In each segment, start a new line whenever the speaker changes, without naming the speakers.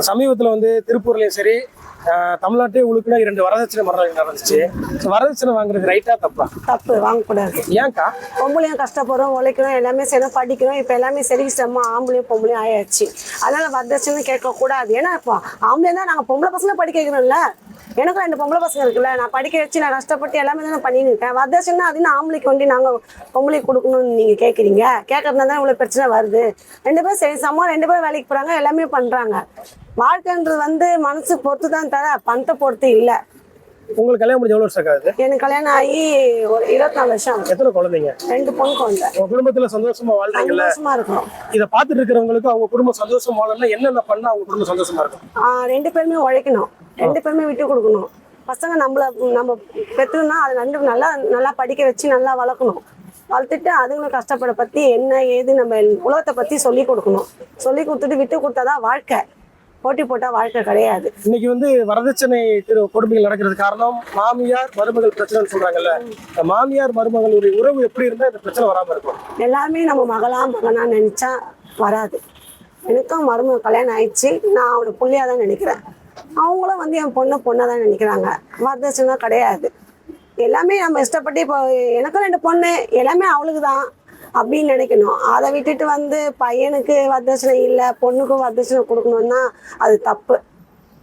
சமீபத்தில் வந்து திருப்பூர்லயும் சரி ஆஹ் தமிழ்நாட்டையும் உழுக்குனா இரண்டு வரதட்சணை மரணங்கள் நடந்துச்சு. வரதட்சணை வாங்குறது ரைட்டா தப்பா?
தப்பு வாங்கக்கூடாது.
ஏன்க்கா?
பொம்பளையும் கஷ்டப்படுறோம் உழைக்கிறோம் எல்லாமே செய்யணும் படிக்கிறோம் இப்போ எல்லாமே சரிஷ்டமா ஆம்பளையும் பொம்பளையும் ஆயாச்சு. அதனால வரதட்சணை கேட்கக்கூடாது. ஏன்னா இப்போ ஆம்பளை தான் நாங்கள் பொம்பளை பசங்க படிக்க வைக்கணும்ல? எனக்கும் ரெண்டு பொம்பளை பசங்க இருக்குல்ல நான் படிக்க வச்சு நான் கஷ்டப்பட்டு எல்லாமே தான் பண்ணின்னு இருக்கேன். வரதட்சணை அது ஆம்பளைக்கு வேண்டி நாங்கள் பொம்பளைக்கு கொடுக்கணும்னு நீங்கள் கேட்குறீங்க கேட்கறதுனால தான் இவ்வளோ பிரச்சனை வருது. ரெண்டு பேரும் சரி சமம். ரெண்டு பேரும் வேலைக்கு போகிறாங்க எல்லாமே பண்ணுறாங்க வாழ்க்கைன்றது வந்து மனசு பொறுத்து தான் தர பணத்தை பொறுத்து இல்லை.
உங்களுக்கு கல்யாணம் முடிஞ்ச எவ்வளவு வருஷம் ஆகுது?
எனக்கு கல்யாணம் ஆகி ஒரு இருபத்தி நாலு வருஷம் ஆகுது.
எத்தனை குழந்தைங்க?
ரெண்டு பொண்ணு குழந்தை.
உங்க குடும்பத்துல சந்தோஷமா வாழ்றீங்கல்ல?
சந்தோஷமா இருக்கிறோம்.
இதை பார்த்துட்டு இருக்கிறவங்களுக்கு அவங்க குடும்பம் சந்தோஷமா வாழணும்னா என்னென்ன பண்ணா அவங்க குடும்பம் சந்தோஷமா இருக்கும்?
ஆஹ் ரெண்டு பேருமே உழைக்கணும். ரெண்டு பேருமே விட்டு கொடுக்கணும். பசங்க நம்மள நம்ம பெற்றுனா அதை ரெண்டு நல்லா நல்லா படிக்க வச்சு நல்லா வளர்க்கணும். வளர்த்துட்டு அதுங்களும் கஷ்டப்பட பத்தி என்ன ஏது நம்ம உலகத்தை பத்தி சொல்லி கொடுக்கணும். சொல்லி கொடுத்துட்டு விட்டு கொடுத்தாதான் வாழ்க்கை. போட்டி போட்டா வாழ்க்கை கிடையாது.
இன்னைக்கு வந்து வரதட்சணை திரு கொடுமைகள் நடக்கிறது காரணம் மாமியார் மருமகள் பிரச்சனைன்னு சொல்றாங்கல்ல. மாமியார் மருமகளுடைய உறவு எப்படி இருந்தா இந்த பிரச்சனை வராம இருக்கும்?
எல்லாருமே நம்ம மகளா மகனா நினைச்சா வராது. எனக்கும் மருமக கல்யாணம் ஆயிடுச்சு. நான் அவனை புள்ளையா தான் நினைக்கிறேன். அவங்களும் வந்து என் பொண்ணை பொண்ணா தான் நினைக்கிறாங்க. வரதட்சணை கிடையாது. எல்லாமே நம்ம இஷ்டப்பட்டு இப்போ எனக்கும் ரெண்டு பொண்ணு. எல்லாமே அவளுக்கு தான். அப்படின்னு நினைக்கணும். அதை விட்டுட்டு வந்து பையனுக்கு வரதட்சணை இல்லை பொண்ணுக்கும் வரதட்சணை கொடுக்கணும்னா அது தப்பு.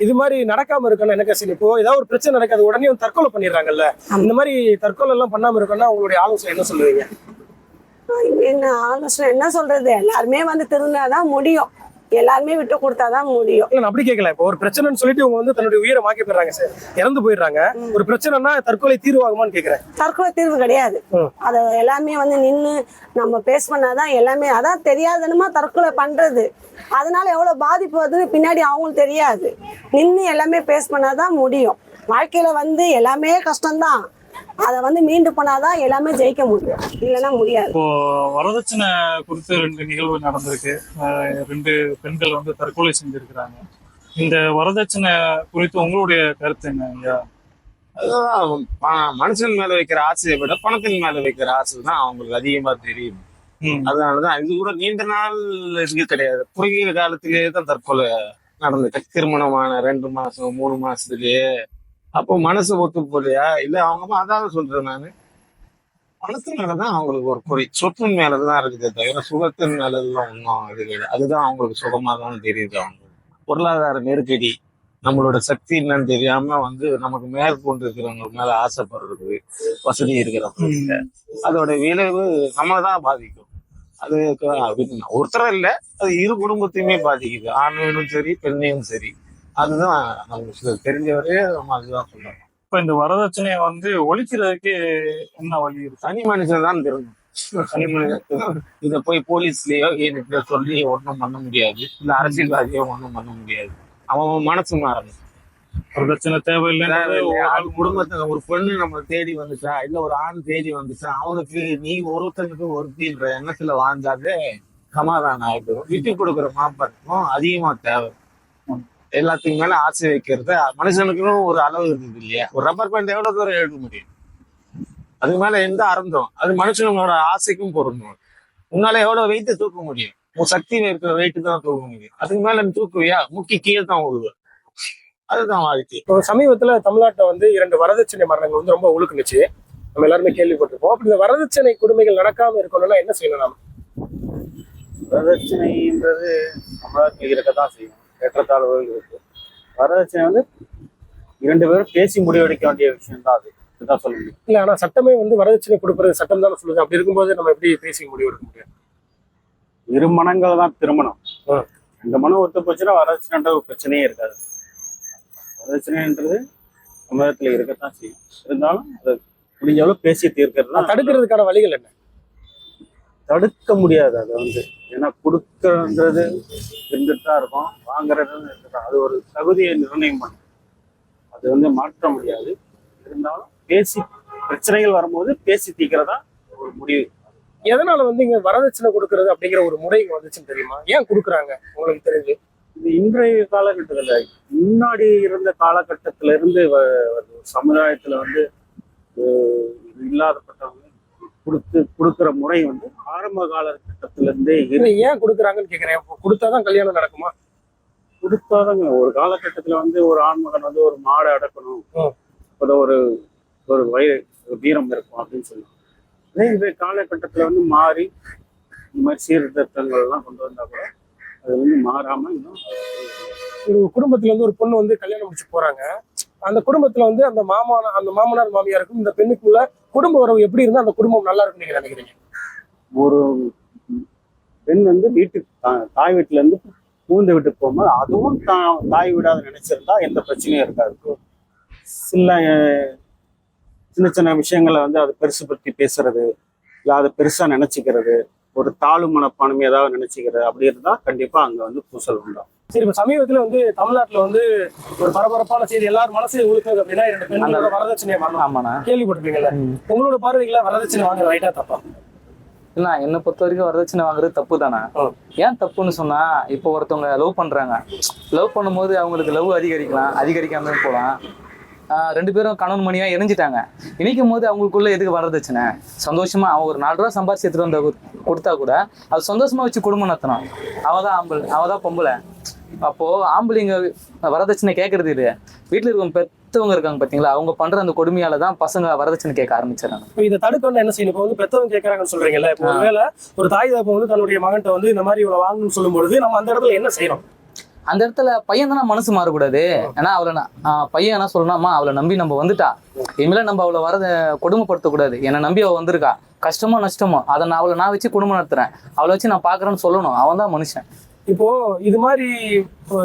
இது மாதிரி நடக்காம இருக்கணும் எனக்கு சரி இப்போ ஏதாவது ஒரு பிரச்சனை நடக்காது உடனே தற்கொலை பண்ணிடுறாங்கல்ல. இந்த மாதிரி தற்கொலை எல்லாம் பண்ணாம இருக்கணும்னா உங்களுடைய ஆலோசனை என்ன சொல்லுவீங்க?
என்ன ஆலோசனை என்ன சொல்றது? எல்லாருமே வந்து திருந்தாதான் முடியும். எல்லாருமே விட்டு கொடுத்தாதான் முடியும்.
இல்ல அப்படி கேட்கல இப்போ ஒரு பிரச்சனைன்னு சொல்லிட்டு இவங்க வந்து தன்னுடைய உயிரை மாக்கி போயிடுறாங்க சார். இறந்து போயிடுறாங்க. ஒரு பிரச்சனைனா தற்கொலை தீர்வாகுமான்னு கேக்குறேன்.
தற்கொலை தீர்வு கிடையாது. அதை எல்லாமே வந்து நின்று நம்ம பேஸ் பண்ணாதான் எல்லாமே அதான் தெரியாதனமா தற்கொலை பண்றது. அதனால எவ்வளவு பாதிப்பு வருதுன்னு பின்னாடி அவங்களுக்கு தெரியாது. நின்று எல்லாமே பேஸ் பண்ணாதான் முடியும். வாழ்க்கையில வந்து எல்லாமே கஷ்டம்தான். அதை வந்து மீண்டு பண்ணாதான் எல்லாமே ஜெயிக்க முடியும். இல்லைன்னா முடியாது.
இப்போ வரதட்சணை குறித்து ரெண்டு நிகழ்வு நடந்திருக்கு. ரெண்டு பெண்கள் வந்து தற்கொலை செஞ்சிருக்கிறாங்க. இந்த வரதட்சணை குறித்து உங்களுடைய கருத்து என்ன ஐயா?
மனுஷன் மேல வைக்கிற ஆசையை விட பணத்தின் மேல வைக்கிற ஆசை தான் அவங்களுக்கு அதிகமா தெரியும். அதனாலதான் இது கூட நீண்ட நாள் இது கிடையாது. குறுகிய காலத்திலேயே தான் தற்கொலை நடந்துச்சு. திருமணமான ரெண்டு மாசம் மூணு மாசத்துலயே அப்போ மனசு ஒத்து போலையா? இல்ல அவங்க அதான் சொல்றேன் நானு. மனசு மேலதான் அவங்களுக்கு ஒரு குறி சொத்தின் மேலதான் இருக்குது தவிர சுகத்தின் மேலதான் ஒன்றும் இது கிடையாது அதுதான் அவங்களுக்கு சுகமா தான் தெரியுது அவங்களுக்கு. பொருளாதார நெருக்கடி நம்மளோட சக்தி என்னன்னு தெரியாம வந்து நமக்கு மேற்கொண்டு இருக்கிறவங்களுக்கு மேல ஆசைப்படுறது வசதி இருக்கிறவங்க அதோட விளைவு நம்ம தான் பாதிக்கும். அது ஒருத்தர் இல்லை அது இரு குடும்பத்தையுமே பாதிக்குது. ஆண்களும் சரி பெண்ணையும் சரி. அதுதான் நமக்கு தெரிஞ்சவரே நம்ம அதுதான் சொல்றோம்.
இப்ப இந்த வரதட்சணையை வந்து ஒழிக்கிறதுக்கு என்ன வழி
தனி மனுஷன் தான் மனிதன் இதை போய் போலீஸ்லயோ ஏன்னு சொல்லி ஒன்றும் பண்ண முடியாது. இல்ல அரசியல்வாதியோ ஒன்றும் பண்ண முடியாது. அவன் மனசு மாறணும்.
தேவையில்லைன்றது
தேவையில்லை. குடும்பத்துல ஒரு பெண்ணு நம்ம தேடி வந்துச்சா? இல்ல ஒரு ஆண் தேடி வந்துச்சா? அவனுக்கு நீ ஒருத்தனுக்கு ஒருத்தின்ற எண்ணத்துல வாழ்ந்தாலே சமாதானம் ஆயிடும். விட்டு கொடுக்குற மாப்பருக்கும் அதிகமா தேவை. எல்லாத்துக்கு மேல ஆசை வைக்கிறது மனுஷனுக்கும் ஒரு அளவு இருக்குது இல்லையா? ஒரு ரப்பர் பேண்ட் எவ்வளவு தூரம் எழுத முடியும்? அதுக்கு மேல எந்த அறந்தோம்? அது மனுஷனோட ஆசைக்கும் பொருந்தும். உன்னால எவ்வளவு வெயிட்டு தூக்க முடியும்? உன் சக்தியில இருக்கிற வெயிட்டு தான் தூக்க முடியும். அதுக்கு மேல தூக்குவியா? முக்கி கீழே தான் விழுவ அதுதான் வாழ்க்கை.
இப்போ சமீபத்துல தமிழ்நாட்டுல வந்து இரண்டு வரதட்சணை மரணங்கள் வந்து ரொம்ப ஒழுக்குனுச்சு நம்ம எல்லாருமே கேள்விப்பட்டிருப்போம். அப்படி இந்த வரதட்சணை கொடுமைகள் நடக்காம இருக்கணும்னா என்ன செய்யணும் நாம?
வரதட்சணைன்றது தமிழகத்தில் இருக்கத்தான் செய்யும் ஏற்றத்தாழ்வுகள் இருக்கு. வரதட்சணை வந்து இரண்டு பேரும் பேசி முடிவெடுக்க வேண்டிய விஷயம் தான் அது. இதுதான் சொல்ல முடியும்
இல்ல ஆனா சட்டமே வந்து வரதட்சணை கொடுப்பது சட்டம் தானே சொல்லுது. அப்படி இருக்கும்போது நம்ம எப்படி பேசி முடிவு எடுக்க முடியும்?
இரு மனங்கள் தான் திருமணம். இந்த மனம் ஒத்து போச்சுன்னா வரதட்சணைன்ற ஒரு பிரச்சனையே இருக்காது. வரதட்சணைன்றது தமிழகத்தில் இருக்கத்தான் செய்யும். இருந்தாலும் அதை முடிஞ்ச அளவு பேசி தீர்க்கிறது
தடுக்கிறதுக்கான வழிகள் என்ன?
தடுக்க முடியாது அது வந்து. ஏன்னா கொடுக்கறது இருந்துட்டு தான் இருக்கும் வாங்குறது இருந்துட்டு. அது ஒரு தகுதியை நிர்ணயம் பண்ணும். அது வந்து மாற்ற முடியாது. இருந்தாலும் பேசி பிரச்சனைகள் வரும்போது பேசி தீர்க்கிறதா ஒரு முடிவு.
எதனால வந்து இங்க வரதட்சணை கொடுக்கறது அப்படிங்கிற ஒரு முறை இங்க வந்துச்சுன்னு தெரியுமா? ஏன் கொடுக்குறாங்க? உங்களுக்கு தெரிஞ்சு.
இது இன்றைய காலகட்டத்துல முன்னாடி இருந்த காலகட்டத்தில இருந்து. சமுதாயத்துல வந்து இல்லாதப்பட்டவங்க கொடுத்து கொடுக்கிற முறை வந்து ஆரம்ப காலகட்டத்தில இருந்தே
இல்ல
இருக்கு
ஏன் கொடுக்குறாங்கன்னு கேக்குறேன். இப்போ கொடுத்தாதான் கல்யாணம் நடக்குமா?
கொடுத்தாதாங்க. ஒரு காலகட்டத்துல வந்து ஒரு ஆண்மகன் வந்து ஒரு மாடை அடக்கணும். அப்போதான் ஒரு ஒரு வய ஒரு வீரம் இருக்கும் அப்படின்னு சொல்லி. அதே இது காலகட்டத்துல வந்து மாறி இந்த மாதிரி சீர்திருத்தங்கள் எல்லாம் கொண்டு வந்தா கூட அது வந்து மாறாம இன்னும்
குடும்பத்துல வந்து ஒரு பொண்ணு வந்து கல்யாணம் முடிச்சு போறாங்க. அந்த குடும்பத்துல வந்து அந்த மாமா அந்த மாமனார் மாமியாருக்கும் இந்த பெண்ணுக்குள்ள குடும்ப உறவு எப்படி இருந்தா அந்த குடும்பம் நல்லா இருக்கும்னு நீங்க நினைக்கிறீங்க?
ஒரு பெண் வந்து வீட்டுக்கு தாய் வீட்டுல இருந்து பூந்த வீட்டுக்கு போகும்போது அதுவும் தான் தாய் வீடாத நினைச்சிருந்தா எந்த பிரச்சனையும் இருக்காது. சில சின்ன சின்ன விஷயங்களை வந்து அதை பெருசு பற்றி பேசுறது இல்லை அதை பெருசா நினைச்சுக்கிறது ஒரு தாழ்வு மனப்பான்மை ஏதாவது நினைச்சுக்கிறது அப்படி இருந்தா கண்டிப்பா அங்க வந்து பூசல் உண்டாகும்.
சரி இப்ப சமீபத்துல வந்து தமிழ்நாட்டுல வந்து ஒரு பரபரப்பான செய்தி எல்லாரும் மனசையும் உழுக்குது அப்படின்னா இரண்டு பெண்களோட வரதட்சணையை வரணும்
ஆமாண்ணா.
கேள்விப்பட்டிருப்பீங்கல்ல?
ம்.
உங்களோட பார்வைகள வரதட்சணை வாங்க ரைட்டா தப்பா?
இல்ல என்னை பொறுத்த வரைக்கும் வரதட்சணை வாங்குறது தப்பு தானே. ஏன் தப்புன்னு சொன்னா இப்போ ஒருத்தவங்க லவ் பண்றாங்க. லவ் பண்ணும்போது அவங்களுக்கு லவ் அதிகரிக்கலாம் அதிகரிக்காம போகலாம். ரெண்டு பேரும் கணவன் மணியா இணைஞ்சிட்டாங்க. இணைக்கும் போது அவங்களுக்குள்ள எதுக்கு வரதட்சணை சந்தோஷமா அவன் ஒரு நாலு ரூபா சம்பாரிச்சு எடுத்துட்டு வந்த கொடுத்தா கூட அது சந்தோஷமா வச்சு குடும்பம் நடத்தணும். அவதான் ஆம்பளை அவதான் பொம்பளை. அப்போ ஆம்பளைங்க வரதட்சணை கேட்கறது இல்லையா. வீட்டுல இருக்கவங்க பெத்தவங்க இருக்காங்க பாத்தீங்களா? அவங்க பண்ற அந்த கொடுமையால தான் பசங்க வரதட்சணை கேட்க ஆரம்பிச்சிடறாங்க.
இப்ப இதை தடுக்கணும்னா என்ன செய்யணும்? இப்போ வந்து பெத்தவங்க கேட்கறாங்கன்னு சொல்றீங்கல்ல இப்போ ஒருவேளை ஒரு தாய் தகப்பன் வந்து தன்னுடைய மகன்கிட்ட வந்து இந்த மாதிரி இவ்வளவு வாங்கணும்னு சொல்லும்பொழுது நம்ம அந்த இடத்துல என்ன செய்யறோம்
அந்த இடத்துல பையன் தானே மனசு மாறக்கூடாது. ஏன்னா அவளை பையன் என்ன சொல்லணும்மா அவளை நம்பி நம்ம வந்துட்டா. இனிமேல நம்ம அவளை வரத கொடுமைப்படுத்தக்கூடாது. என்னை நம்பி அவள் வந்திருக்கா. கஷ்டமோ நஷ்டமோ அதை நான் அவளை நான் வச்சு குடும்பம் நடத்துறேன். அவளை வச்சு நான் பாக்குறேன்னு சொல்லணும். அவன் தான் மனுஷன்.
இப்போ இது மாதிரி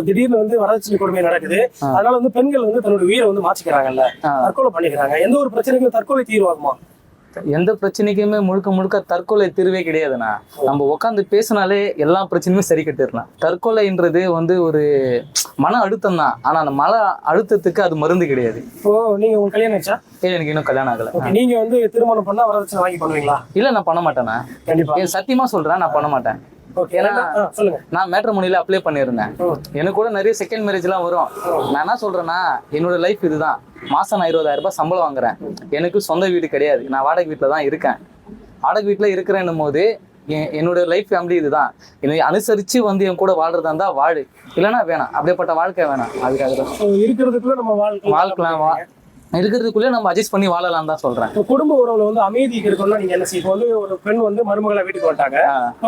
திடீர்னு வந்து வரதட்சணை கொடுமை நடக்குது. அதனால வந்து பெண்கள் வந்து தன்னுடைய உயிரை வந்து மாச்சிக்கிறாங்கல்ல தற்கொலை பண்ணிக்கிறாங்க. எந்த ஒரு பிரச்சனைக்கும் தற்கொலை தீர்வாகுமா?
எந்த பிரச்சனைக்குமே முழுக்க முழுக்க தற்கொலை தீர்வே கிடையாதுண்ணா. நம்ம உட்காந்து பேசினாலே எல்லா பிரச்சனையுமே சரி கட்டிடலாம். தற்கொலைன்றது வந்து ஒரு மன அழுத்தம் தான் ஆனா அந்த மன அழுத்தத்துக்கு அது மருந்து கிடையாது.
இப்போ நீங்க உங்க கல்யாணம் ஆச்சா
ஏன் எனக்கு இன்னும் கல்யாணம் ஆகல.
நீங்க வந்து திருமணம் பண்ணா வரதட்சணை வாங்கி பண்ணுவீங்களா?
இல்ல நான் பண்ண மாட்டேண்ணா.
கண்டிப்பா.
சத்தியமா சொல்றேன் நான் பண்ண மாட்டேன். நான் மேட்ரமோனில அப்ளை பண்ணியிருந்தேன். எனக்கு கூட நிறைய செகண்ட் மேரேஜ்லாம் வரும். நான் என்ன சொல்றேன்னா என்னோட லைஃப் இதுதான். மாசம் நான் இருபதாயிரம் ரூபாய் சம்பளம் வாங்குறேன். எனக்கு சொந்த வீடு கிடையாது. நான் வாடகை வீட்டில் தான் இருக்கேன். வாடகை வீட்டில் இருக்கிறேன்னும் போது என் என்னோட லைஃப் ஃபேமிலி இதுதான். என்னை அனுசரிச்சு வந்து என் கூட வாழ்றதா இருந்தா வாழு. இல்லைன்னா வேணாம். அப்படியேப்பட்ட வாழ்க்கை வேணாம். அதுக்காக தான்.
இருக்கிறதுக்குள்ள நம்ம வாழ்க்கை.
வாழ்க்கலாம் வா. இருக்கிறதுக்குள்ளே நம்ம அட்ஜஸ்ட் பண்ணி வாழலாம் தான் சொல்றேன்.
குடும்ப உறவுல வந்து அமைதி இருக்கணும்னா நீங்க என்ன செய்ய இப்போ வந்து ஒரு பெண் வந்து மருமகளா வீட்டுக்கு வந்துட்டாங்க.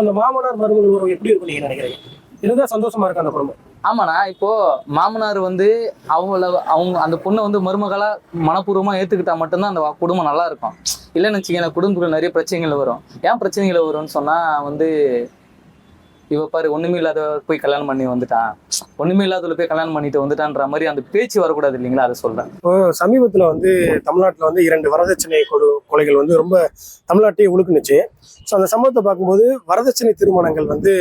அந்த மாமனார் மருமகள் உறவு எப்படி இருக்கும் நீங்க நினைக்கிறீங்க? இதுதான் சந்தோஷமா இருக்கு அந்த குடும்பம்.
ஆமாண்ணா இப்போ மாமனார் வந்து அவங்கள அவங்க அந்த பொண்ணை வந்து மருமகளா மனப்பூர்வமா ஏத்துக்கிட்டா மட்டும்தான் அந்த குடும்பம் நல்லா இருக்கும். இல்லைன்னு வச்சுக்கோங்க குடும்பத்துல நிறைய பிரச்சனைகள் வரும். ஏன் பிரச்சனைகள் வரும்னு சொன்னா வந்து இவ பாரு ஒண்ணுமே இல்லாத போய் கல்யாணம் பண்ணி வந்துட்டான் ஒண்ணுமே இல்லாதவளை போய் கல்யாணம் பண்ணிட்டு வந்துட்டான்ற மாதிரி அந்த பேச்சு வரக்கூடாது இல்லைங்களா? அதை சொல்றேன்.
இப்போ சமீபத்துல வந்து தமிழ்நாட்டுல வந்து இரண்டு வரதட்சணை கொடு கொலைகள் வந்து ரொம்ப தமிழ்நாட்டையே உழுக்குனுச்சு. ஸோ அந்த சம்பவத்தை பார்க்கும்போது வரதட்சணை திருமணங்கள் வந்து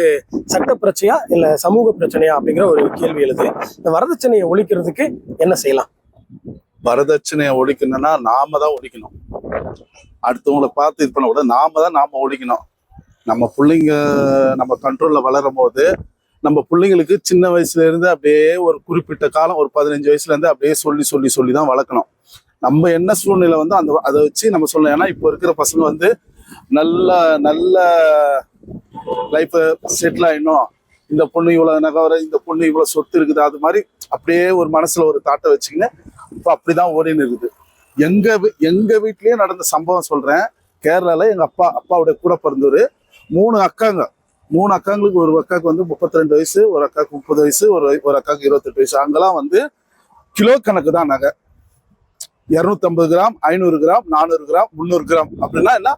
சட்ட பிரச்சனையா இல்ல சமூக பிரச்சனையா அப்படிங்கிற ஒரு கேள்வி எழுது. இந்த வரதட்சணையை ஒழிக்கிறதுக்கு என்ன செய்யலாம்?
வரதட்சணையை ஒழிக்கணும்னா நாம தான் ஒழிக்கணும். அடுத்தவங்களை பார்த்து இது பண்ண கூட நாம தான் நாம ஒழிக்கணும். நம்ம பிள்ளைங்க நம்ம கண்ட்ரோலில் வளரும் போது நம்ம பிள்ளைங்களுக்கு சின்ன வயசுலேருந்து அப்படியே ஒரு குறிப்பிட்ட காலம் ஒரு பதினஞ்சு வயசுலேருந்து அப்படியே சொல்லி சொல்லி சொல்லி தான் வளர்க்கணும். நம்ம என்ன சூழ்நிலை வந்து அந்த அதை வச்சு நம்ம சொல்லணும் ஏன்னா இப்போ இருக்கிற பசங்க வந்து நல்ல நல்ல லைஃப்பை செட்டில் ஆகிடணும் இந்த பொண்ணு இவ்வளோ நகவர இந்த பொண்ணு இவ்வளோ சொத்து இருக்குது அது மாதிரி அப்படியே ஒரு மனசில் ஒரு தாட்டை வச்சுக்கின்னு இப்போ அப்படி தான் ஓடின்னு இருக்குது. எங்கள் வீ- வீட்லேயே நடந்த சம்பவம் சொல்கிறேன் கேரளாவில் எங்கள் அப்பா அப்பாவுடைய கூட பிறந்தவர் மூணு அக்காங்க. மூணு அக்காங்களுக்கு ஒரு அக்காவுக்கு வந்து முப்பத்தி ரெண்டு வயசு ஒரு அக்காவுக்கு முப்பது வயசு ஒரு ஒரு அக்காவுக்கு இருபத்தெட்டு வயசு. அங்கெல்லாம் வந்து கிலோ கணக்கு தான் நகை. இரநூத்தம்பது கிராம் ஐநூறு கிராம் நானூறு கிராம் முந்நூறு கிராம். அப்படின்னா என்ன?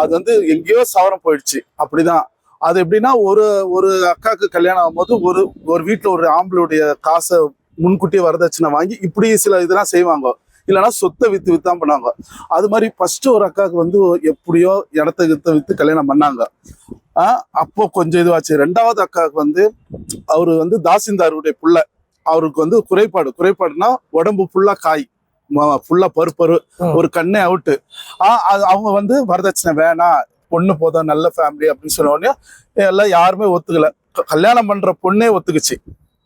அது வந்து எங்கேயோ சவரம் போயிடுச்சு. அப்படிதான். அது எப்படின்னா ஒரு ஒரு அக்காவுக்கு கல்யாணம் ஆகும்போது ஒரு ஒரு வீட்டில் ஒரு ஆம்பளுடைய காசை முன்கூட்டியே வரதட்சணை வாங்கி இப்படி சில இதெல்லாம் செய்வாங்க. இல்லைன்னா சொத்தை வித்து வித்தான் பண்ணாங்க. அது மாதிரி ஃபர்ஸ்ட் ஒரு அக்காவுக்கு வந்து எப்படியோ இடத்த கித்த வித்து கல்யாணம் பண்ணாங்க. அப்போ கொஞ்சம் இதுவாச்சு. ரெண்டாவது அக்காவுக்கு வந்து அவரு வந்து தாசில்தாருடைய புள்ள. அவருக்கு வந்து குறைபாடு. குறைபாடுனா உடம்பு ஃபுல்லா காய். ஃபுல்லா பருப்பரு ஒரு கண்ணே அவுட்டு. அவங்க வந்து வரதட்சணை வேணாம் பொண்ணு போதும் நல்ல ஃபேமிலி அப்படின்னு சொன்ன உடனே எல்லாம் யாருமே ஒத்துக்கல. கல்யாணம் பண்ற பொண்ணே ஒத்துக்குச்சு.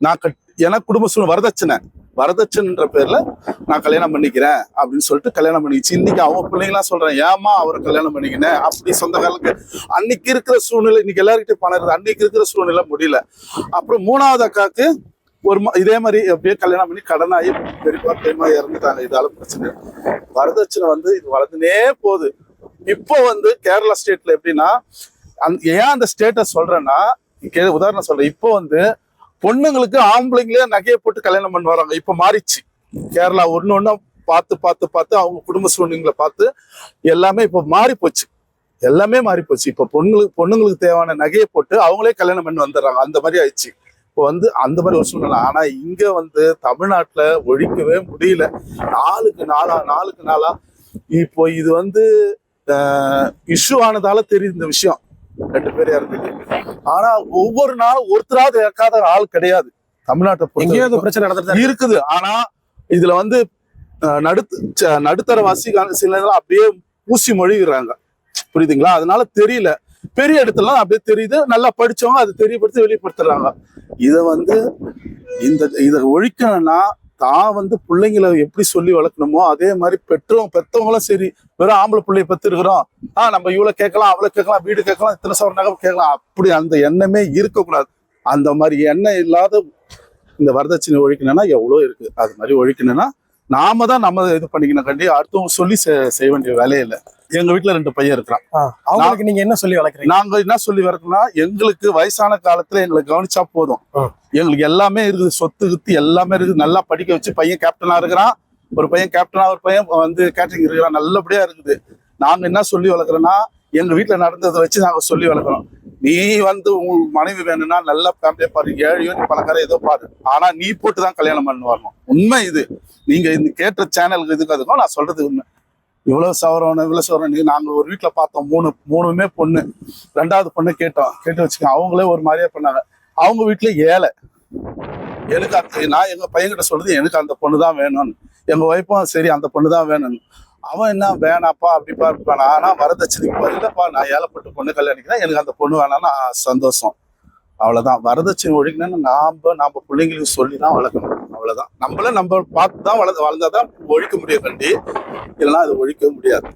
நான் கட் எனக்கு குடும்ப சூழ்நிலை வரதட்சணை. வரதட்சணைன்ற பேர்ல நான் கல்யாணம் பண்ணிக்கிறேன் அப்படின்னு சொல்லிட்டு கல்யாணம் பண்ணிக்கிச்சு. இன்னைக்கு அவங்க பிள்ளைங்களாம் சொல்றேன் ஏமா அவரை கல்யாணம் பண்ணிக்கினேன் அப்படி சொந்த காலக்கு அன்னைக்கு இருக்கிற சூழ்நிலை இன்னைக்கு எல்லாருக்கிட்டையும் பணம் இருக்குது அன்னைக்கு இருக்கிற சூழ்நிலை முடியல. அப்புறம் மூணாவது அக்காவுக்கு ஒரு இதே மாதிரி அப்படியே கல்யாணம் பண்ணி கடனாகி பெரியப்பா பெரியமா இறந்துட்டாங்க. இதால பிரச்சனை. வரதட்சணை வந்து இது வளர்ந்துனே போகுது. இப்போ வந்து கேரளா ஸ்டேட்ல எப்படின்னா அந் ஏன் அந்த ஸ்டேட்டை சொல்றேன்னா உதாரணம் சொல்றேன். இப்போ வந்து பொண்ணுங்களுக்கு ஆம்பளைங்களே நகையை போட்டு கல்யாணம் பண்ணி வராங்க இப்போ மாறிச்சு. கேரளா ஒன்னு ஒன்னா பார்த்து பார்த்து பார்த்து அவங்க குடும்ப சூழ்நிலைகளை பார்த்து எல்லாமே இப்போ மாறி போச்சு. எல்லாமே மாறி போச்சு. இப்போ பொண்ணுங்களுக்கு பொண்ணுங்களுக்கு தேவையான நகையை போட்டு அவங்களே கல்யாணம் பண்ணி வந்துடுறாங்க. அந்த மாதிரி ஆயிடுச்சு. இப்போ வந்து அந்த மாதிரி ஒரு சூழ்நிலை. ஆனா இங்க வந்து தமிழ்நாட்டுல ஒழிக்கவே முடியல. நாளுக்கு நாளா நாளுக்கு நாளா. இப்போ இது வந்து இஷ்யூ ஆனதால தெரியுது இந்த விஷயம். ரெண்டு பேர் இறந்தது ஆனா ஒவ்வொரு நாளும் ஒருத்தராவது இறக்காத ஆள் கிடையாது. தமிழ்நாட்டை பொறுத்த
எங்கேயோ
வரைக்கும்.
இந்த பிரச்சனை நடந்துட்டு
இருக்குது. ஆனா இதுல வந்து நடுத்து நடுத்தர வாசி சில அப்படியே பூசி மொழிகிறாங்க. புரியுதுங்களா? அதனால தெரியல. பெரிய இடத்துலலாம் அப்படியே தெரியுது. நல்லா படிச்சவங்க அது தெரியப்படுத்தி வெளிப்படுத்துறாங்க. இதை வந்து இந்த இதை ஒழிக்கணும்னா தான் வந்து பிள்ளைங்களை எப்படி சொல்லி வளர்க்கணுமோ அதே மாதிரி பெற்றவங்க பெற்றவங்களும் சரி வெறும் ஆம்பளை பிள்ளைய பெற்று இருக்கிறோம். நம்ம இவ்வளவு கேட்கலாம் அவ்வளவு கேட்கலாம் வீடு கேட்கலாம் இத்தனை சவர நகை கேட்கலாம். அப்படி அந்த எண்ணமே இருக்கக்கூடாது. அந்த மாதிரி எண்ணம் இல்லாத இந்த வரதட்சணை ஒழிக்கணும்னா எவ்வளோ இருக்கு. அது மாதிரி ஒழிக்கணும்னா நாம தான் நம்ம இது பண்ணிக்கணும். கண்டி அடுத்தவங்க சொல்லி செய்ய வேண்டிய வேலையே இல்லை. எங்க வீட்டுல ரெண்டு பையன் இருக்கிறான்.
அவங்களுக்கு நீங்க என்ன சொல்லி வளர்க்குறீங்க?
நாங்க என்ன சொல்லி வரணும்னா எங்களுக்கு வயசான காலத்துல எங்களை கவனிச்சா போதும். எங்களுக்கு எல்லாமே இருக்குது சொத்து கித்து எல்லாமே இருக்குது. நல்லா படிக்க வச்சு பையன் கேப்டனா இருக்கிறான். ஒரு பையன் கேப்டனா ஒரு பையன் வந்து கேட்டரிங் இருக்கிறான். நல்லபடியா இருக்குது. நாங்க என்ன சொல்லி வளர்க்குறோம்னா எங்க வீட்டுல நடந்ததை வச்சு நாங்க சொல்லி வளர்க்குறோம். நீ வந்து உங்க மனைவி வேணும்னா நல்ல ஃபேமிலியா பாரு. ஏழையோ நீ பணக்கார ஏதோ பாரு. ஆனா நீ போட்டு தான் கல்யாணம் பண்ணு வரணும் உண்மை இது. நீங்க இந்த கேட்ட சேனலுக்கு இதுக்கு அதுக்கும் நான் சொல்றது உண்மை. இவ்வளவு சவரம் இவ்வளவு சவரம் நீ நாங்க ஒரு வீட்டுல பார்த்தோம். மூணு மூணுமே பொண்ணு. ரெண்டாவது பொண்ணு கேட்டோம். கேட்டு வச்சுக்கோங்க. அவங்களே ஒரு மாதிரியே பண்ணாங்க. அவங்க வீட்டுல ஏழை. எனக்கு அந்த நான் எங்க பையன்கிட்ட சொல்றது எனக்கு அந்த பொண்ணு தான் வேணும்னு. எங்க ஒய்ஃபும் சரி அந்த பொண்ணு தான் வேணும்னு. அவன் என்ன வேணாப்பா அப்படிப்பா இருப்பான் ஆனா வரதட்சணைக்கு பதிலப்பா நான் ஏழைப்பட்டு பொண்ணு கல்யாணிக்கிறேன். எனக்கு அந்த பொண்ணு வேணாம்னா சந்தோஷம். அவ்வளவுதான். வரதட்சணை ஒழிக்கணும்னு நாம நம்ம பிள்ளைங்களுக்கு சொல்லி தான் வளர்க்கணும். அவ்வளவுதான். நம்மள நம்ம பார்த்து தான் வளர்ந்து வளர்ந்தாதான் ஒழிக்க முடியும் கண்டி. இல்லைன்னா அது ஒழிக்க முடியாது.